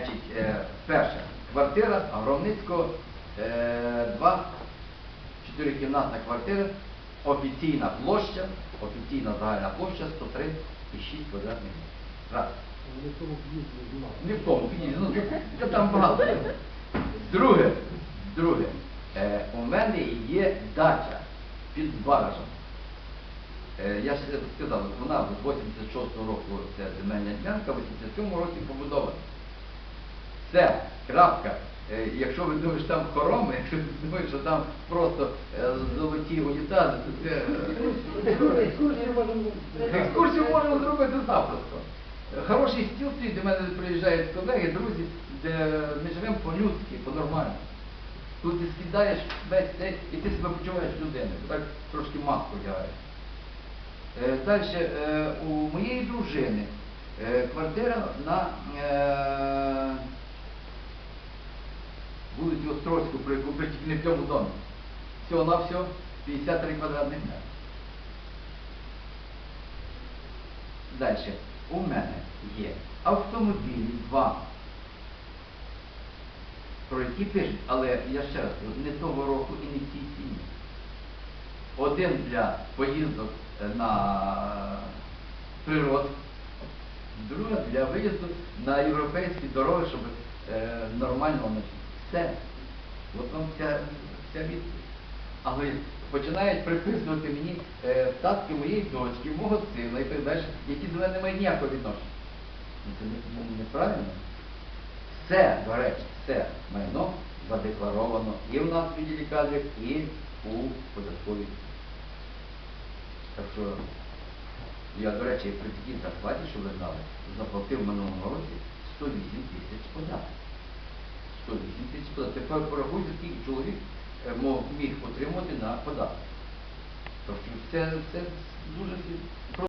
Значить, е, перше, квартира Громницького, е, 2, чотирикімнатна квартира, офіційна площа, офіційна загальна площа 103,6 квадратних метрів. Раз. Не в тому ну та там багато. Друге, друге, е, у мене є дача під баражем. Е, я ж сказав, вона з 86-го року це земельна ділянка, в 87-му році побудована. Все, крапка. Е, Якщо ви думаєте, що там хороми, якщо ви думаєте, що там просто е, золоті унітази, то це е, екскурсію можемо зробити запросто. Хороший стіл стоїть, до мене приїжджають колеги, друзі, де ми живемо по-людськи, по-нормально. Тут ти скидаєш весь цей, і ти себе почуваєш людиною, так трошки маску вдягаєш. Далі, у моєї дружини квартира на вулиці Острозьку, про яку не в цьому домі. Всього на всього 53 квадратних метри. Далі, у мене є автомобілі два, про які пишуть, але я ще раз кажу, не того року і не в цій ціні. Один для поїздок е, на природу, друга для виїзду на європейські дороги, щоб е, нормально воно. Все. От вам вся, вся відповідь. Але починають приписувати мені е, статки моєї дочки, мого сина і так далі, які до мене не мають ніякого відношення. Ну, Це не- неправильно. Все, до речі, все майно задекларовано і в нас в відділі кадрів, і у податковій. Так що я, до речі, при такій зарплаті, що ви знали, заплатив в минулому році 108 тисяч податків. 108 тисяч. Тепер порахуйте, скільки чоловік міг отримати на податок. Тобто це, це дуже